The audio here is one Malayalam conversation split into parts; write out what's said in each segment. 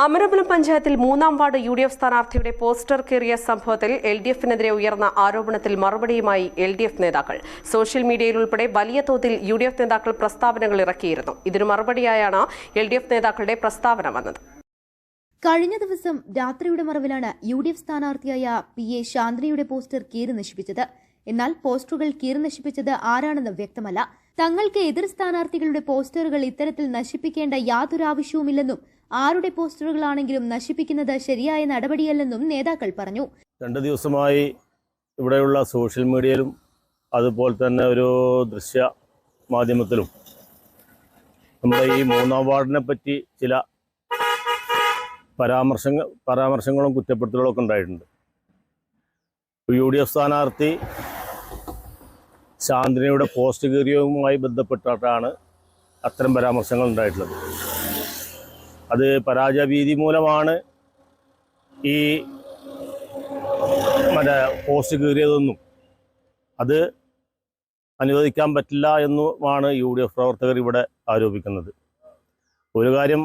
അമരപുരം പഞ്ചായത്തിൽ മൂന്നാം വാർഡ് യു ഡി എഫ് സ്ഥാനാർത്ഥിയുടെ പോസ്റ്റർ കീറിയ സംഭവത്തിൽ എൽ ഡി എഫിനെതിരെ ഉയർന്ന ആരോപണത്തിൽ മറുപടിയുമായി എൽ ഡി എഫ് നേതാക്കൾ. സോഷ്യൽ മീഡിയയിൽ ഉൾപ്പെടെ വലിയ തോതിൽ യു ഡി എഫ് നേതാക്കൾ പ്രസ്താവനകൾ ഇറക്കിയിരുന്നു. ഇതിനു മറുപടിയായാണ് എൽ ഡി എഫ് നേതാക്കളുടെ പ്രസ്താവന വന്നത്. കഴിഞ്ഞ ദിവസം രാത്രിയുടെ മറവിലാണ് യു ഡി എഫ് സ്ഥാനാർത്ഥിയായ പി എ ശാന്തിനിയുടെ പോസ്റ്റർ കീറി നശിപ്പിച്ചത്. എന്നാൽ പോസ്റ്ററുകൾ കീറി നശിപ്പിച്ചത് ആരാണെന്ന് വ്യക്തമല്ല. തങ്ങൾക്ക് എതിർ സ്ഥാനാർത്ഥികളുടെ പോസ്റ്ററുകൾ ഇത്തരത്തിൽ നശിപ്പിക്കേണ്ട യാതൊരു ആവശ്യവുമില്ലെന്നും ആരുടെ പോസ്റ്ററുകളാണെങ്കിലും നശിപ്പിക്കുന്നത് ശരിയായ നടപടിയല്ലെന്നും നേതാക്കൾ പറഞ്ഞു. രണ്ടു ദിവസമായി ഇവിടെയുള്ള സോഷ്യൽ മീഡിയയിലും അതുപോലെ തന്നെ ഒരു ദൃശ്യ മാധ്യമത്തിലും നമ്മുടെ ഈ മൂന്നാം വാർഡിനെ പറ്റി ചില പരാമർശങ്ങൾ പരാമർശങ്ങളും കുറ്റപ്പെടുത്തലുകളൊക്കെ ഉണ്ടായിട്ടുണ്ട്. യു ഡി എഫ് സ്ഥാനാർത്ഥി ശാന്തിനിയുടെ പോസ്റ്റ് കീറിയവുമായി ബന്ധപ്പെട്ടിട്ടാണ് അത്തരം പരാമർശങ്ങൾ ഉണ്ടായിട്ടുള്ളത് അത് പരാജയ ഭീതി മൂലമാണ് ഈ മറ്റേ പോസ്റ്റ് കീറിയതെന്നും അത് അനുവദിക്കാൻ പറ്റില്ല എന്നുമാണ് യു ഡി എഫ് പ്രവർത്തകർ ഇവിടെ ആരോപിക്കുന്നത്. ഒരു കാര്യം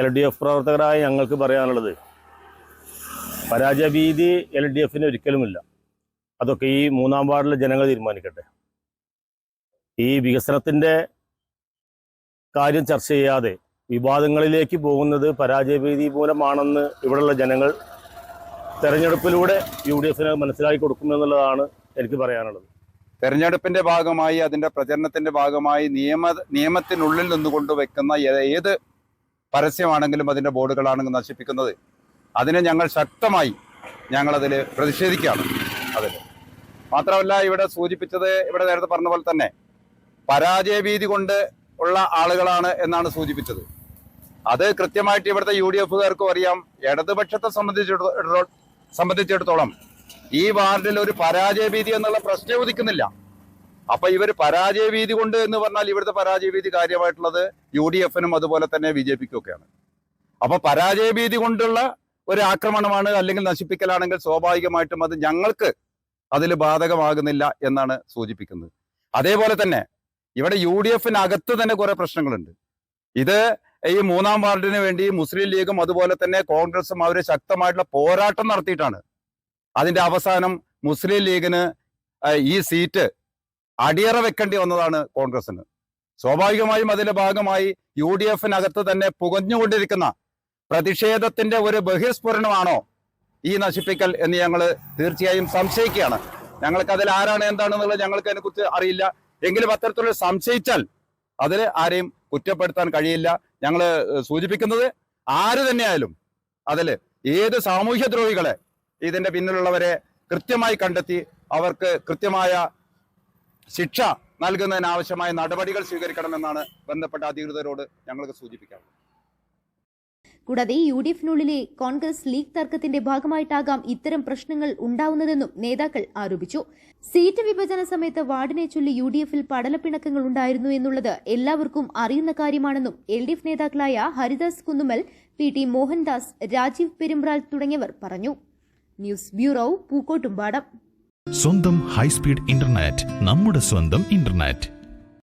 എൽ ഡി എഫ് പ്രവർത്തകരായ ഞങ്ങൾക്ക് പറയാനുള്ളത് പരാജയഭീതി എൽ ഡി എഫിന് ഒരിക്കലുമില്ല. അതൊക്കെ ഈ മൂന്നാം വാർഡിലെ ജനങ്ങൾ തീരുമാനിക്കട്ടെ. ഈ വികസനത്തിന്റെ കാര്യം ചർച്ച ചെയ്യാതെ വിവാദങ്ങളിലേക്ക് പോകുന്നത് പരാജയഭീതി മൂലമാണെന്ന് ഇവിടെയുള്ള ജനങ്ങൾ തെരഞ്ഞെടുപ്പിലൂടെ യു ഡി എഫിന് മനസ്സിലാക്കി കൊടുക്കുമെന്നുള്ളതാണ് എനിക്ക് പറയാനുള്ളത്. തെരഞ്ഞെടുപ്പിന്റെ ഭാഗമായി അതിന്റെ പ്രചരണത്തിന്റെ ഭാഗമായി നിയമ നിയമത്തിനുള്ളിൽ നിന്നുകൊണ്ട് വെക്കുന്ന ഏത് പരസ്യമാണെങ്കിലും അതിന്റെ ബോർഡുകളാണെങ്കിലും നശിപ്പിക്കുന്നത്. അതിനെ ഞങ്ങൾ ശക്തമായി ഞങ്ങളതിൽ പ്രതിഷേധിക്കുകയാണ്. അതിൽ മാത്രമല്ല ഇവിടെ സൂചിപ്പിച്ചത് ഇവിടെ നേരത്തെ പറഞ്ഞ പോലെ തന്നെ പരാജയഭീതി കൊണ്ട് ഉള്ള ആളുകളാണ് എന്നാണ് സൂചിപ്പിച്ചത്. അത് കൃത്യമായിട്ട് ഇവിടുത്തെ യു ഡി എഫുകാർക്കും അറിയാം. ഇടതുപക്ഷത്തെ സംബന്ധിച്ചിടത്തോളം സംബന്ധിച്ചിടത്തോളം ഈ വാർഡിൽ ഒരു പരാജയഭീതി എന്നുള്ള പ്രശ്നം ഉദിക്കുന്നില്ല. അപ്പൊ ഇവർ പരാജയഭീതി കൊണ്ട് എന്ന് പറഞ്ഞാൽ ഇവിടുത്തെ പരാജയഭീതി കാര്യമായിട്ടുള്ളത് യു ഡി എഫിനും അതുപോലെ തന്നെ ബി ജെ പിക്കും ഒക്കെയാണ് അപ്പൊ പരാജയഭീതി കൊണ്ടുള്ള ഒരു ആക്രമണമാണ് അല്ലെങ്കിൽ നശിപ്പിക്കലാണെങ്കിൽ സ്വാഭാവികമായിട്ടും അത് ഞങ്ങൾക്ക് അതിൽ ബാധകമാകുന്നില്ല എന്നാണ് സൂചിപ്പിക്കുന്നത്. അതേപോലെ തന്നെ ഇവിടെ യു ഡി എഫിനകത്ത് തന്നെ കുറെ പ്രശ്നങ്ങളുണ്ട്. ഇത് ഈ മൂന്നാം വാർഡിന് വേണ്ടി മുസ്ലിം ലീഗും അതുപോലെ തന്നെ കോൺഗ്രസും അവർ ശക്തമായിട്ടുള്ള പോരാട്ടം നടത്തിയിട്ടാണ്. അതിന്റെ അവസാനം മുസ്ലിം ലീഗിന് ഈ സീറ്റ് അടിയറ വെക്കേണ്ടി വന്നതാണ് കോൺഗ്രസിന് സ്വാഭാവികമായും അതിന്റെ ഭാഗമായി യു ഡി എഫിനകത്ത് തന്നെ പുകഞ്ഞുകൊണ്ടിരിക്കുന്ന പ്രതിഷേധത്തിന്റെ ഒരു ബഹിസ്ഫുരണമാണോ ഈ നശിപ്പിക്കൽ എന്ന് ഞങ്ങൾ തീർച്ചയായും സംശയിക്കുകയാണ്. ഞങ്ങൾക്ക് അതിൽ ആരാണ് എന്താണെന്നുള്ളത് ഞങ്ങൾക്ക് അതിനെക്കുറിച്ച് അറിയില്ല. എങ്കിലും അത്തരത്തിലുള്ള സംശയിച്ചാൽ അതിൽ ആരെയും കുറ്റപ്പെടുത്താൻ കഴിയില്ല. ഞങ്ങൾ സൂചിപ്പിക്കുന്നത് ആര് തന്നെയായാലും അതിൽ ഏത് സാമൂഹ്യ ദ്രോഹികളെ ഇതിന്റെ പിന്നിലുള്ളവരെ കൃത്യമായി കണ്ടെത്തി അവർക്ക് കൃത്യമായ ശിക്ഷ നൽകുന്നതിനാവശ്യമായ നടപടികൾ സ്വീകരിക്കണമെന്നാണ് ബന്ധപ്പെട്ട അധികൃതരോട് ഞങ്ങൾക്ക് സൂചിപ്പിക്കാം കൂടാതെ യു ഡി എഫിനുള്ളിലെ കോൺഗ്രസ് ലീഗ് തർക്കത്തിന്റെ ഭാഗമായിട്ടാകാം ഇത്തരം പ്രശ്നങ്ങൾ ഉണ്ടാവുന്നതെന്നും നേതാക്കൾ ആരോപിച്ചു. സീറ്റ് വിഭജന സമയത്ത് വാർഡിനെ ചൊല്ലി യു ഡി എഫിൽ പടലപ്പിണക്കങ്ങൾ ഉണ്ടായിരുന്നു എന്നുള്ളത് എല്ലാവർക്കും അറിയുന്ന കാര്യമാണെന്നും എൽ ഡി എഫ് നേതാക്കളായ ഹരിദാസ് കുന്നുമൽ പി ടി മോഹൻദാസ് രാജീവ് പെരുമ്പ്രാൽ തുടങ്ങിയവർ പറഞ്ഞു. News bureau Pookkottumpadam. സ്വന്തം ഹൈസ്പീഡ് ഇന്റർനെറ്റ് നമ്മുടെ സ്വന്തം ഇന്റർനെറ്റ്.